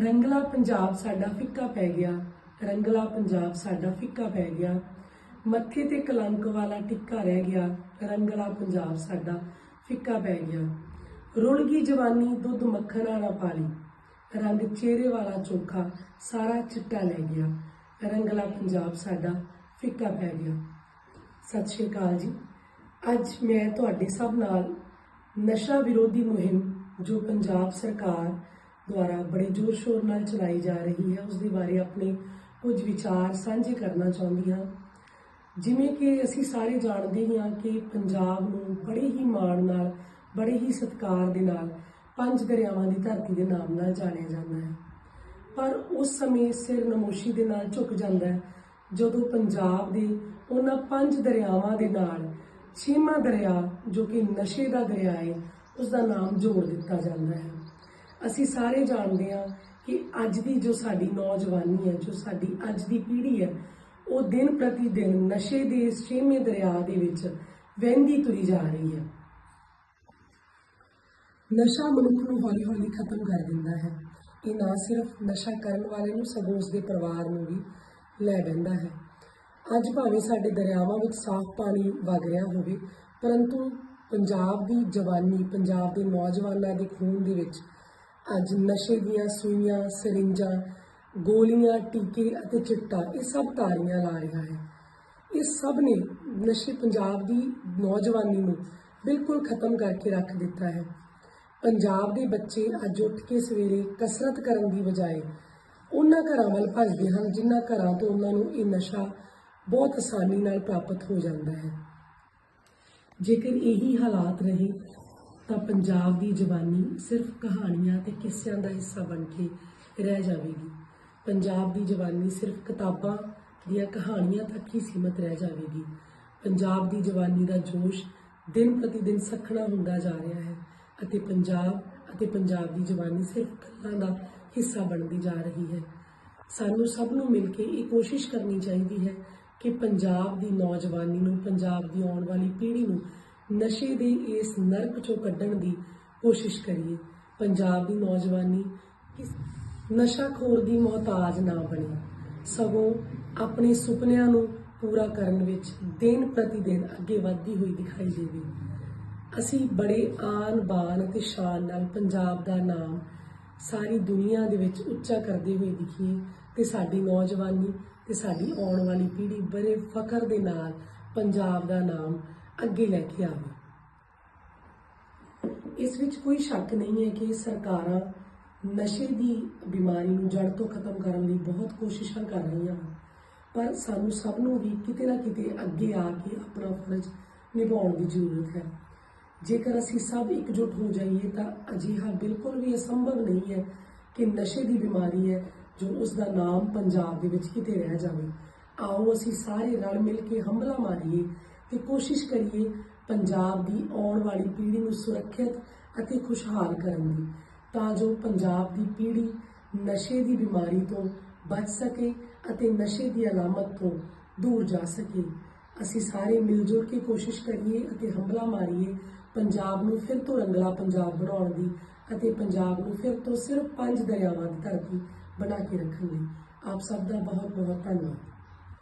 ਰੰਗਲਾ ਪੰਜਾਬ ਸਾਡਾ ਫਿੱਕਾ ਪੈ ਗਿਆ, ਰੰਗਲਾ ਪੰਜਾਬ ਸਾਡਾ ਫਿੱਕਾ ਪੈ ਗਿਆ। ਮੱਥੇ ਤੇ ਕਲੰਕ ਵਾਲਾ ਟਿੱਕਾ ਰਹਿ ਗਿਆ, ਰੰਗਲਾ ਪੰਜਾਬ ਸਾਡਾ ਫਿੱਕਾ ਪੈ ਗਿਆ। ਰੁੜ ਗਈ ਜਵਾਨੀ ਦੁੱਧ ਮੱਖਣਾ ਨਾ ਪਾਲੀ, ਰੰਗ ਚਿਹਰੇ ਵਾਲਾ ਚੋਖਾ ਸਾਰਾ ਚਿੱਟਾ ਲੈ ਗਿਆ, ਰੰਗਲਾ ਪੰਜਾਬ ਸਾਡਾ ਫਿੱਕਾ ਪੈ ਗਿਆ। ਸਤਿ ਸ਼੍ਰੀ ਅਕਾਲ ਜੀ। ਅੱਜ ਮੈਂ ਤੁਹਾਡੇ ਸਭ ਨਾਲ ਨਸ਼ਾ ਵਿਰੋਧੀ ਮੁਹਿੰਮ ਜੋ ਪੰਜਾਬ ਸਰਕਾਰ ਦੁਆਰਾ ਬੜੇ ਜ਼ੋਰ ਸ਼ੋਰ ਨਾਲ ਚਲਾਈ ਜਾ ਰਹੀ ਹੈ। ਉਸ ਦੇ ਬਾਰੇ ਆਪਣੇ ਕੁਝ ਵਿਚਾਰ ਸਾਂਝੇ ਕਰਨਾ ਚਾਹੁੰਦੀ ਹਾਂ। ਜਿਵੇਂ ਕਿ ਅਸੀਂ ਸਾਰੇ ਜਾਣਦੇ ਹੀ ਹਾਂ ਕਿ ਪੰਜਾਬ ਨੂੰ ਬੜੇ ਹੀ ਮਾਣ ਨਾਲ, ਬੜੇ ਹੀ ਸਤਿਕਾਰ ਦੇ ਨਾਲ ਪੰਜ ਦਰਿਆਵਾਂ ਦੀ ਧਰਤੀ ਦੇ ਨਾਮ ਨਾਲ ਜਾਣਿਆ ਜਾਂਦਾ ਹੈ। ਪਰ ਉਸ ਸਮੇਂ ਸਿਰ ਨਮੋਸ਼ੀ ਦੇ ਨਾਲ ਝੁਕ ਜਾਂਦਾ ਹੈ, ਜਦੋਂ ਪੰਜਾਬ ਦੇ ਉਹਨਾਂ ਪੰਜ ਦਰਿਆਵਾਂ ਦੇ ਨਾਲ ਛੇਵਾਂ ਦਰਿਆ ਜੋ ਕਿ ਨਸ਼ੇ ਦਾ ਦਰਿਆ ਹੈ ਉਸ ਦਾ ਨਾਮ ਜੋੜ ਦਿੱਤਾ ਜਾਂਦਾ ਹੈ। ਅਸੀਂ ਸਾਰੇ ਜਾਣਦੇ ਹਾਂ ਕਿ ਅੱਜ ਦੀ ਜੋ ਸਾਡੀ ਨੌਜਵਾਨੀ ਹੈ, ਜੋ ਸਾਡੀ ਅੱਜ ਦੀ ਪੀੜ੍ਹੀ ਹੈ, ਉਹ ਦਿਨ ਪ੍ਰਤੀ ਦਿਨ ਨਸ਼ੇ ਦੇ ਇਸ ਛੇਵੇਂ ਦਰਿਆ ਦੇ ਵਿੱਚ ਵਹਿੰਦੀ ਤੁਰੀ ਜਾ ਰਹੀ ਹੈ। ਨਸ਼ਾ ਮਨੁੱਖ ਨੂੰ ਹੌਲੀ-ਹੌਲੀ ਖਤਮ ਕਰ ਦਿੰਦਾ ਹੈ। ਇਹ ਨਾ ਸਿਰਫ ਨਸ਼ਾ ਕਰਨ ਵਾਲੇ ਨੂੰ, ਸਗੋਂ ਉਸਦੇ ਪਰਿਵਾਰ ਨੂੰ ਵੀ ਲੈ ਬੈਂਦਾ ਹੈ। ਅੱਜ ਭਾਵੇਂ ਸਾਡੇ ਦਰਿਆਵਾਂ ਵਿੱਚ ਸਾਫ਼ ਪਾਣੀ ਵਗ ਰਿਹਾ ਹੋਵੇ, ਪਰੰਤੂ ਪੰਜਾਬ ਦੀ ਜਵਾਨੀ, ਪੰਜਾਬ ਦੇ ਨੌਜਵਾਨਾਂ ਦੇ ਖੂਨ ਦੇ ਵਿੱਚ ਅੱਜ ਨਸ਼ੇ ਦੀਆਂ ਸੂਈਆਂ, ਸਰਿੰਜਾਂ, ਗੋਲੀਆਂ, ਟੀਕੇ ਅਤੇ ਚਿੱਟਾ, ਇਹ ਸਭ ਤਾਰੀਆਂ ਲਾ ਰਿਹਾ ਹੈ। ਇਹ ਸਭ ਨੇ ਨਸ਼ੇ ਪੰਜਾਬ ਦੀ ਨੌਜਵਾਨੀ ਨੂੰ ਬਿਲਕੁਲ ਖਤਮ ਕਰਕੇ ਰੱਖ ਦਿੱਤਾ ਹੈ। ਪੰਜਾਬ ਦੇ ਬੱਚੇ ਅੱਜ ਉੱਠ ਕੇ ਸਵੇਰੇ ਕਸਰਤ ਕਰਨ ਦੀ ਬਜਾਏ ਉਹਨਾਂ ਘਰਾਂ ਵੱਲ ਭੱਜਦੇ ਹਨ, ਜਿਨ੍ਹਾਂ ਘਰਾਂ ਤੋਂ ਉਹਨਾਂ ਨੂੰ ਇਹ ਨਸ਼ਾ ਬਹੁਤ ਆਸਾਨੀ ਨਾਲ ਪ੍ਰਾਪਤ ਹੋ ਜਾਂਦਾ ਹੈ। ਜੇਕਰ ਇਹੀ ਹਾਲਾਤ ਰਹੇ ਤਾਂ ਪੰਜਾਬ ਦੀ ਜਵਾਨੀ ਸਿਰਫ ਕਹਾਣੀਆਂ ਤੇ ਕਿੱਸਿਆਂ ਦਾ ਹਿੱਸਾ ਬਣ ਕੇ ਰਹਿ ਜਾਵੇਗੀ। ਪੰਜਾਬ ਦੀ ਜਵਾਨੀ ਸਿਰਫ ਕਿਤਾਬਾਂ ਦੀਆਂ ਕਹਾਣੀਆਂ ਤੱਕ ਹੀ ਸੀਮਤ ਰਹਿ ਜਾਵੇਗੀ। ਪੰਜਾਬ ਦੀ ਜਵਾਨੀ ਦਾ ਜੋਸ਼ ਦਿਨ ਪ੍ਰਤੀ ਦਿਨ ਸਖਣਾ ਹੁੰਦਾ ਜਾ ਰਿਹਾ ਹੈ ਅਤੇ ਪੰਜਾਬ ਅਤੇ ਪੰਜਾਬ ਦੀ ਜਵਾਨੀ ਸਿਰਫ ਗੱਲਾਂ ਦਾ ਹਿੱਸਾ ਬਣਦੀ ਜਾ ਰਹੀ ਹੈ। ਸਾਨੂੰ ਸਭ ਨੂੰ ਮਿਲ ਕੇ ਇਹ ਕੋਸ਼ਿਸ਼ ਕਰਨੀ ਚਾਹੀਦੀ ਹੈ ਕਿ ਪੰਜਾਬ ਦੀ ਨੌਜਵਾਨੀ ਨੂੰ, ਪੰਜਾਬ ਦੀ ਆਉਣ ਵਾਲੀ ਪੀੜ੍ਹੀ ਨੂੰ ਨਸ਼ੇ ਦੇ ਇਸ ਨਰਕ ਚੋਂ ਕੱਢਣ ਦੀ ਕੋਸ਼ਿਸ਼ ਕਰੀਏ। ਪੰਜਾਬ ਦੀ ਨੌਜਵਾਨੀ ਕਿਸ ਨਸ਼ਾਖੋਰ ਦੀ ਮੁਹਤਾਜ ਨਾ ਬਣੇ। ਸਗੋਂ ਆਪਣੇ ਸੁਪਨਿਆਂ ਨੂੰ ਪੂਰਾ ਕਰਨ ਵਿੱਚ ਦਿਨ ਪ੍ਰਤੀ ਦਿਨ ਅੱਗੇ ਵਧਦੀ ਹੋਈ ਦਿਖਾਈ ਦੇਵੇ। ਅਸੀਂ ਬੜੇ ਆਨ ਬਾਨ ਅਤੇ ਸ਼ਾਨ ਨਾਲ ਪੰਜਾਬ ਦਾ ਨਾਮ ਸਾਰੀ ਦੁਨੀਆ ਦੇ ਵਿੱਚ ਉੱਚਾ ਕਰਦੇ ਹੋਏ ਦਿਖੀਏ ਤੇ ਸਾਡੀ ਨੌਜਵਾਨੀ ਤੇ ਸਾਡੀ ਆਉਣ ਵਾਲੀ ਪੀੜ੍ਹੀ ਬੜੇ ਫਖਰ ਦੇ ਨਾਲ ਪੰਜਾਬ ਦਾ ਨਾਮ ਅੱਗੇ ਲੈ ਕੇ ਆਵੇ। ਇਸ ਵਿੱਚ ਕੋਈ ਸ਼ੱਕ ਨਹੀਂ ਹੈ ਕਿ ਸਰਕਾਰਾਂ ਨਸ਼ੇ ਦੀ ਬਿਮਾਰੀ ਨੂੰ ਜੜ ਤੋਂ ਖਤਮ ਕਰਨ ਲਈ ਬਹੁਤ ਕੋਸ਼ਿਸ਼ਾਂ ਕਰ ਰਹੀਆਂ ਹਨ। ਪਰ ਸਾਨੂੰ ਸਭ ਨੂੰ ਵੀ ਕਿਤੇ ਨਾ ਕਿਤੇ ਅੱਗੇ ਆ ਕੇ ਆਪਣਾ ਫਰਜ਼ ਨਿਭਾਉਣ ਦੀ ਜ਼ਰੂਰਤ ਹੈ। ਜੇਕਰ ਅਸੀਂ ਸਭ ਇਕਜੁੱਟ ਹੋ ਜਾਈਏ ਤਾਂ ਅਜਿਹਾ ਬਿਲਕੁਲ ਵੀ ਅਸੰਭਵ ਨਹੀਂ ਹੈ ਕਿ ਨਸ਼ੇ ਦੀ ਬਿਮਾਰੀ ਹੈ ਜੋ ਉਸ ਦਾ ਨਾਮ ਪੰਜਾਬ ਦੇ ਵਿੱਚ ਕਿਤੇ ਰਹਿ ਜਾਵੇ। ਆਓ ਅਸੀਂ ਸਾਰੇ ਰਲ ਮਿਲ ਕੇ ਹਮਲਾ ਮਾਰੀਏ ਤੇ ਕੋਸ਼ਿਸ਼ ਕਰੀਏ ਪੰਜਾਬ ਦੀ ਆਉਣ ਵਾਲੀ ਪੀੜ੍ਹੀ ਨੂੰ ਸੁਰੱਖਿਅਤ ਅਤੇ ਖੁਸ਼ਹਾਲ ਕਰਨ ਦੀ, ਤਾਂ ਜੋ ਪੰਜਾਬ ਦੀ ਪੀੜ੍ਹੀ ਨਸ਼ੇ ਦੀ ਬਿਮਾਰੀ ਤੋਂ ਬਚ ਸਕੇ ਅਤੇ ਨਸ਼ੇ ਦੀ ਅਲਾਮਤ ਤੋਂ ਦੂਰ ਜਾ ਸਕੇ। ਅਸੀਂ ਸਾਰੇ ਮਿਲ ਜੁਲ ਕੇ ਕੋਸ਼ਿਸ਼ ਕਰੀਏ ਅਤੇ ਹਮਲਾ ਮਾਰੀਏ ਪੰਜਾਬ ਨੂੰ ਫਿਰ ਤੋਂ ਰੰਗਲਾ ਪੰਜਾਬ ਬਣਾਉਣ ਦੀ ਅਤੇ ਪੰਜਾਬ ਨੂੰ ਫਿਰ ਤੋਂ ਸਿਰਫ ਪੰਜ ਦਰਿਆਵਾਂ ਦੀ ਧਰਤੀ ਬਣਾ ਕੇ ਰੱਖਣ ਲਈ ਆਪ ਸਭ ਦਾ ਬਹੁਤ ਬਹੁਤ ਧੰਨਵਾਦ।